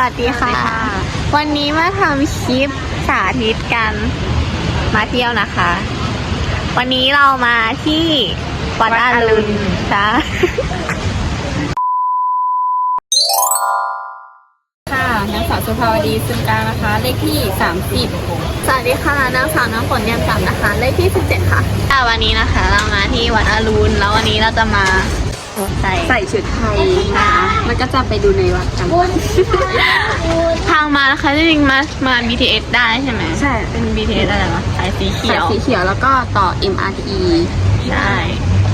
วัสดีค่ะ วันนี้มาทำคลิปสาธิตกันมาเที่ยวนะคะ วันนี้เรามาที่วัดวัดออรุรุณณจ้าค่ะนางสาวสุภาวดีซึมกลางนะคะ เลขที่ 30 สวัสดีค่ะนางสาวน้ำฝนเยี่ยมจำนะคะ เลขที่ 17 ค่ะอ่าวันนี้นะคะ เรามาที่วัดอรุณแล้ววันนี้เราจะมา ใส่ใส่ชุดไทยค่ะมันก็จะไปดูในวัดกันทางมานะคะจริงๆมามา BTS ได้ใช่ไหมใช่เป็น BTS อะไรวะสายสีเขีสายยวสีเขียวแล้วก็ต่อ MRT ใช่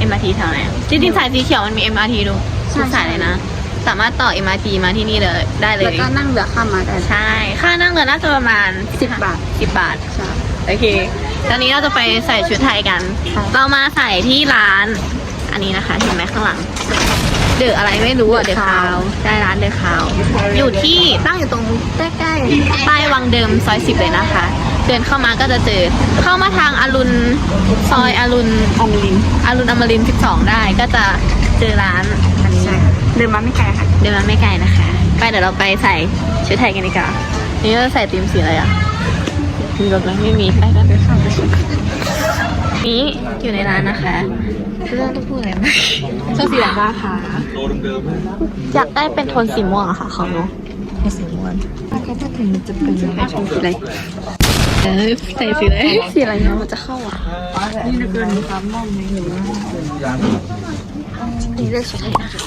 MRT แถวไหนจริงๆสายสีเขียวมันมี MRT ดูใช่ ทุกสายเลยนะ สามารถต่อ MRT มาที่นี่เลยได้เลแล้วยก็นั่งเรือข้ามมาได้ใช่ค่านั่งเรือน่าจะประมาณ10บาท10บาท ใช่ โอเค ตอนนี้เราจะไปใส่ชุดไทยกัน ค่ะ เรามาใส่ที่ร้าน อันนี้นะคะ เห็นไหมข้างหลัง เดืออะไรไม่รู้อะ เดือคาวได้ร้านเดือคาว อยู่ที่ตั้งอยู่ตรงใกล้ๆป้ายวังเดิมซอยสิบเลยนะคะ เดินเข้ามาก็จะเจอ เข้ามาทางอรุณซอยอรุณอมรินอรุณอมรินทร์12ได้ ก็จะเจอร้านอันนี้ใช่เดินมาไม่ไกลค่ะ เดินมาไม่ไกลนะคะ ไปเดี๋ยวเราไปใส่ชุดไทยกันดีกว่า นี่เราใส่ตีมสีอะไรอะมีรถไหมไม่มี ไปกันเลยค่ะ นี่อยู่ในร้านนะคะเรื่องต้องพูดอะไรไหมเสื้อสีเหลืองราคาอยากได้เป็นโทนสีม่วงอะค่ะของหนูสีม่วงแล้วก็ถ้าถึงมันจะเป็นสีอะไรเออใส่สีเลยสีอะไรเนาะมันจะเข้าอะนี่นะเกินความมองไม่อยู่นี่เลือกชุดไทยนะคะ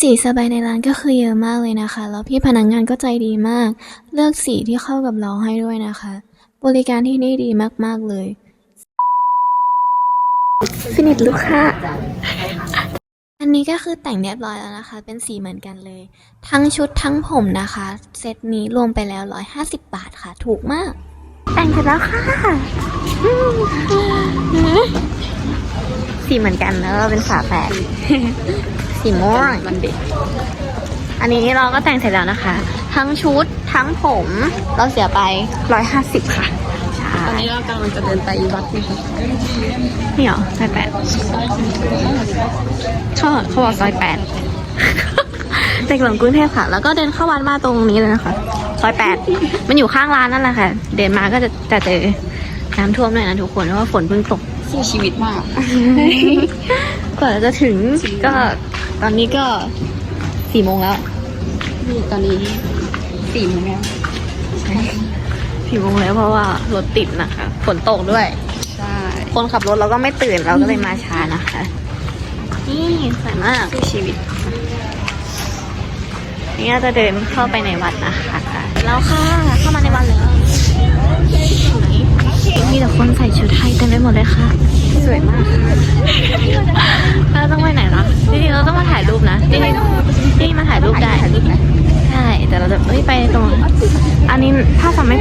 สีสบายในร้านก็คือเยอะมากเลยนะคะ แล้วพี่พนักงงานก็ใจดีมาก เลือกสีที่เข้ากับเราให้ด้วยนะคะ บริการที่นี่ดีมากๆเลย ฟินิชลูกค้า อันนี้ก็คือแต่งเรียบร้อยแล้วนะคะ เป็นสีเหมือนกันเลย ทั้งชุดทั้งผมนะคะ เซตนี้รวมไปแล้ว 150 บาทค่ะ ถูกมาก แต่งเสร็จแล้วค่ะสีเหมือนกันแล้วเราเป็นฝาแฝด สีม่วงมันเด็กอันนี้เราก็แต่งเสร็จแล้วนะคะ ทั้งชุดทั้งผมเราเสียไปร้อยห้าสิบค่ะใช่ตอนนี้เรากำลังจะเดินไปวัดนะคะนี่เหรอซอยแปดเขาเขาบอกซอยแปดเด็กหลงกรุงเทพค่ะ แล้วก็เดินเข้าวัดมาตรงนี้เลยนะคะซอยแปดมันอยู่ข้างร้านนั่นแหละค่ะ เดินมาก็จะจะเจอน้ำท่วมหน่อยนะทุกคนเพราะว่าฝนเพิ่งตกสู้ชีวิตมากกว่าจะถึงก็ ตอนนี้ก็สี่โมงแล้ว นี่ตอนนี้สี่โมงแล้วสี่โมงแล้วเพราะว่ารถติดนะคะ ฝนตกด้วย ใช่ คนขับรถเราก็ไม่ตื่นเราก็เลยมาช้านะคะ นี่สวยมากสู้ชีวิตนี่เราจะเดินเข้าไปในวัดนะคะแล้วค่ะ เข้ามาในวัดแล้วไหนมีแต่คนใส่ชุดไทยเต็มไปหมดเลยค่ะ สวยมากค่ะ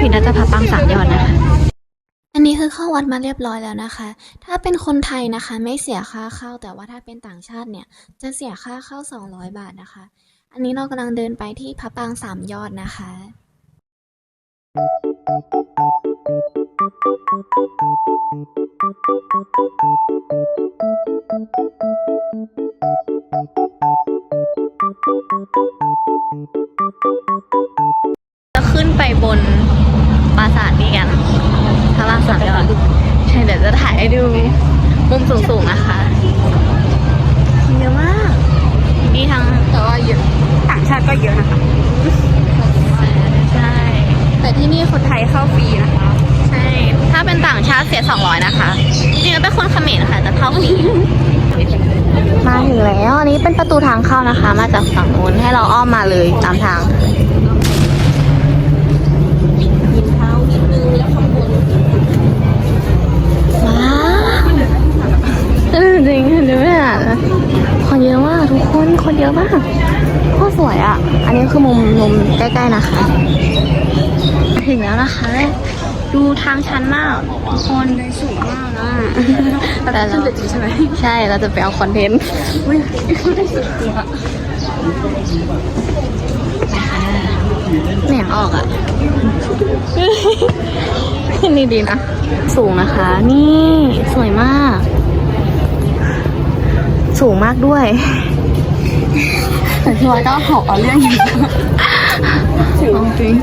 ถ้าจำไม่ผิดน่าจะพระปรางสามยอดนะคะ อันนี้คือเข้าวัดมาเรียบร้อยแล้วนะคะ ถ้าเป็นคนไทยนะคะ ไม่เสียค่าเข้า แต่ว่าถ้าเป็นต่างชาติเนี่ย จะเสียค่าเข้า 200 บาทนะคะ อันนี้เรากำลังเดินไปที่พระปรางสามยอดนะคะจะขึ้นไปบนปราสาทนี้กันพระปรางสามยอดใช่เดี๋ยวจะถ่ายให้ดู มุม สูงๆนะคะเยอะมากนี่ทั้งแต่ว่าเยอะต่างชาติก็เยอะนะคะใช่แต่ที่นี่คนไทยเข้าฟรีนะคะ ใช่ ถ้าเป็นต่างชาติเสีย 200 นะคะ จริงๆแล้วเป็นคนเขมรค่ะแต่เข้าฟรีมาถึงแล้วอันนี้เป็นประตูทางเข้านะคะ มาจากฝั่งนู้นให้เราอ้อมมาเลยตามทาง จริงๆดูไม่อ่านนะคนเยอะมากทุกคนคนเยอะมากโคตรสวยอะ อันนี้คือมุมมุมใกล้ๆนะคะ ถึงแล้วนะคะ ดูทางชันมากทุกคนได้สูงมากนะแต่เราขึ้นไปจริงใช่ไหมใช่เราจะไปเอาคอนเทนต์อุ้ยได้สุดตัวแหนงออกอะนี่ดีนะ สูงนะคะ นี่สวยมาก สูงมากด้วย แต่พี่วอยก็หอบเอาเรื่องอยู่จริง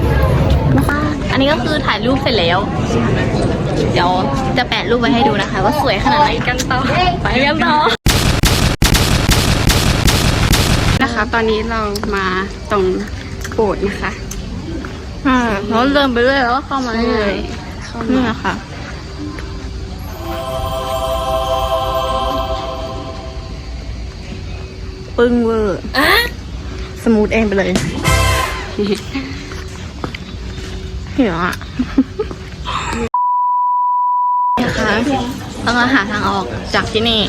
นะคะอันนี้ก็คือถ่ายรูปเสร็จแล้ว เดี๋ยวจะแปะรูปไว้ให้ดูนะคะ ว่าสวยขนาดไหนกันต่อไปกันต่อนะคะ ตอนนี้เรามาตรงโบสถ์นะคะอ่าเราเดินไปเรื่อยแล้วก็เข้ามาเรื่อยเข้านี่มานะคะ ปึ้งเวอร์สมูทเองไปเลยเหี่ยวอะนี่นะคะต้องหาทางออกจากที่นี่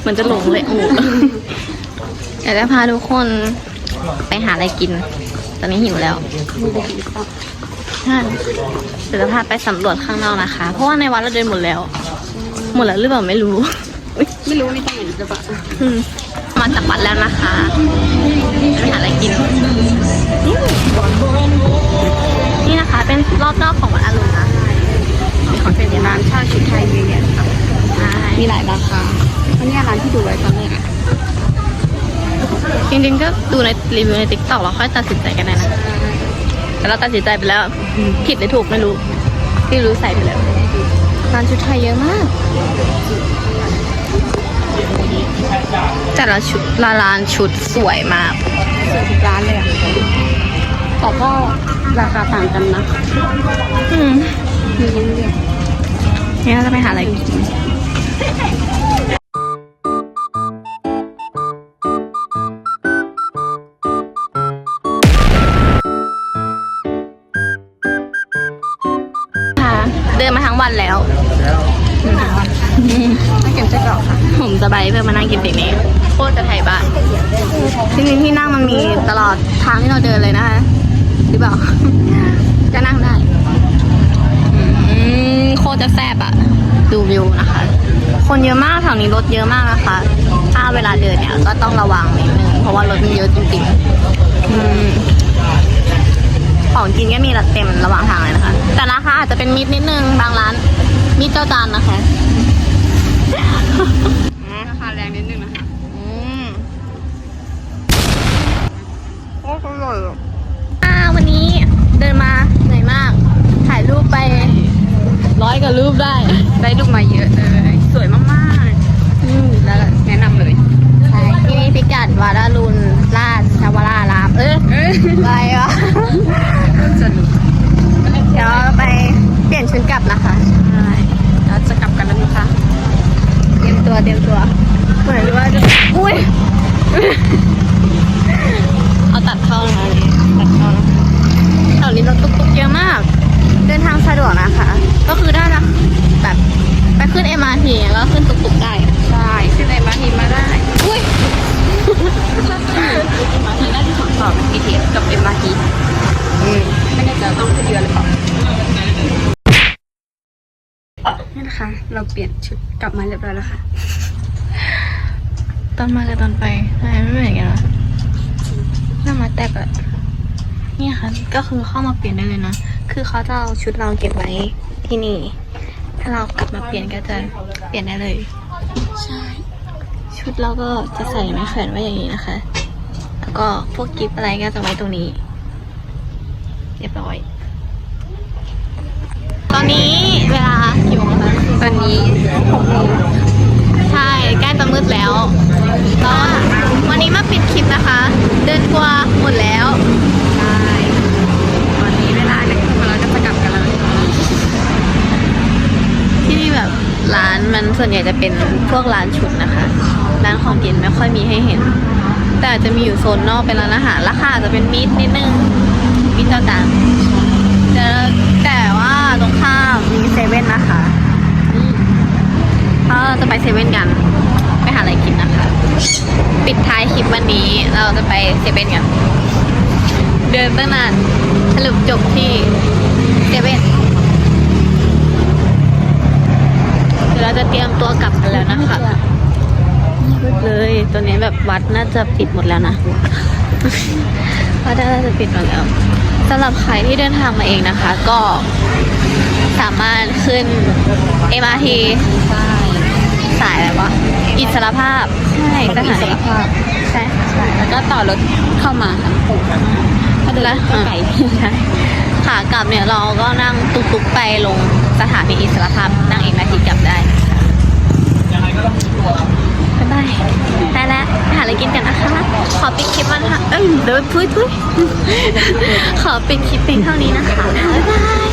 เหมือนจะหลงเลยโอ้อยากจะพาทุกคนไปหาอะไรกิน ตอนนี้หิวแล้วใช่เดี๋ยวจะพาไปสำรวจข้างนอกนะคะ เพราะว่าในวัดเราเดินหมดแล้ว หมดแล้วหรือเปล่าไม่รู้ ไม่รู้นี่ตรงไหนหรือเปล่า อืมมาจากวัดแล้วนะคะไปหาอะไรกิน นี่นะคะเป็นรอบนอกของวัดอรุณนะมีของเส้นเป็นเยอะร้ามากนเช่าชุดไทยเยอะแยะค่ะใช่มีหลายราคาเพราะเนี่ยร้านที่ดูไว้ตอนแรกอะจริงๆก็ดูในรีวิวในติ๊กต็อกแล้วค่อยตัดสินใจกันได้นะแต่เราตัดสินใจไปแล้ว ผิดหรือถูกไม่รู้ ที่รู้ใส่ไปแล้วร้านชุดไทยเยอะมาก แต่ละชุดละร้านชุดสวยมากสวยทุกร้านเลยอะแต่ก็ราคาต่างกันนะอืมมีเรื่อยนี่เราจะไปหาอะไรกินค่ะเดินมาทั้งวันแล้ว ๆไม่เก็บไส้กรอกค่ะผมสบายเพื่อมานั่งกินปิกนิกโคตรจะไทยบ้านจริงๆที่นั่งมันมีตลอดทางที่เราเดินเลยนะคะหรือเปล่าก็นั่งได้โคตรจะแซ่บอะดูวิวนะคะ คนเยอะมากแถวนี้รถเยอะมากนะคะ ถ้าเวลาเดินเนี่ยก็ต้องระวังนิดนึงเพราะว่ารถมันเยอะจริงๆของกินก็มีเต็มระหว่างทางเลยนะคะ แต่ราคาอาจจะเป็นมิดนิดนึงบางร้านมิดเจ้าจานนะคะ ราคาแรงนิดนึงนะคะ อืมโอ้อร่อยอ่าวันนี้เดินมาเหนื่อยมาก ถ่ายรูปไปร้อยกว่ารูปได้ ได้ลูกมาเยอะเลย สวยมากๆอืมแล้วแนะนำเลย ใช่ ที่นี่พิกัดวาดารุณราชชาวราราม เอ้ยเอ้ยอะไรวะ สนุก เดี๋ยวไปเปลี่ยนชุดกลับนะคะ ใช่ เราจะกลับกันแล้วนะคะ เตรียมตัวเตรียมตัวเหมือนว่าจะอุ้ย เอาตัดเข้านะคะนี่ตัดเข้านะคะแถวนี้รถตุ๊กๆเยอะมาก เดินทางสะดวกนะคะ ก็คือได้นะแบบไปขึ้น MRT แล้วขึ้นตุกๆได้ใช่ขึ้นไอมาทีมาได้ อุ้ยมาทีน่าจะสองต่อเป็น BTS กับ MRT อืมไม่แน่ใจว่าต้องขึ้นเรือหรือเปล่านี่นะคะ เราเปลี่ยนชุดกลับมาเรียบร้อยแล้วค่ะ ตอนมากับตอนไปทำไมไม่เหมือนกันวะหน้ามาแตกอะนี่ค่ะ ก็คือเข้ามาเปลี่ยนได้เลยนะ คือเขาจะเอาชุดเราเก็บไว้ที่นี่ ถ้าเรากลับมาเปลี่ยนก็จะเปลี่ยนได้เลย ใช่ ชุดเราก็จะใส่ไม้แขวนไว้อย่างนี้นะคะ แล้วก็พวกกิฟต์อะไรก็จะไว้ตรงนี้ เรียบร้อย ตอนนี้เวลากี่โมงแล้วคะ ตอนนี้หกโมงใช่ ใกล้จะมืดแล้ว ก็วันนี้มาปิดคลิปนะคะ เดินกว่าหมดแล้วใช่ตอนนี้เวลาจะขึ้นมาแล้วก็จะกลับกันแล้วที่นี่แบบร้านมันส่วนใหญ่จะเป็นพวกร้านชุดนะคะ ร้านของกินไม่ค่อยมีให้เห็น แต่อาจจะมีอยู่โซนนอกเป็นร้านอาหารราคาอาจจะเป็นมิดนิดนึงมิดเจ้าจานแต่แต่ว่าตรงข้ามมีเซเว่นนะคะถ้าเราจะไปเซเว่นกัน ไปหาอะไรกินนะคะ ปิดท้ายคลิปวันนี้ เราจะไปเซเว่นกัน เดินตั้งนานสรุปจบที่เซเว่นเดี๋ยวเราจะเตรียมตัวกลับกันแล้วนะคะมืดเลยตอนนี้แบบวัดน่าจะปิดหมดแล้วนะวัดน่าจะปิดหมดแล้วสำหรับใครที่เดินทางมาเองนะคะ ก็สามารถขึ้น MRT ใช่สายอะไรวะอิสรภาพ ใช่สถานี ใช่ค่ะใช่แล้วก็ต่อรถเข้ามาค่ะถ้าเดินแล้วก็ไกลขากลับเนี่ยเราก็นั่งตุกๆไปลงสถานีอิสระภาพนั่งเองนาทีกลับได้บ๊ายบายได้แล้วไปหาอะไรกินกันนะคะ ขอปิดคลิปมันค่ะเอ้ยเดินพุ้ยพุ้ยขอปิดคลิปเป็นเท่านี้นะคะบ๊ายบาย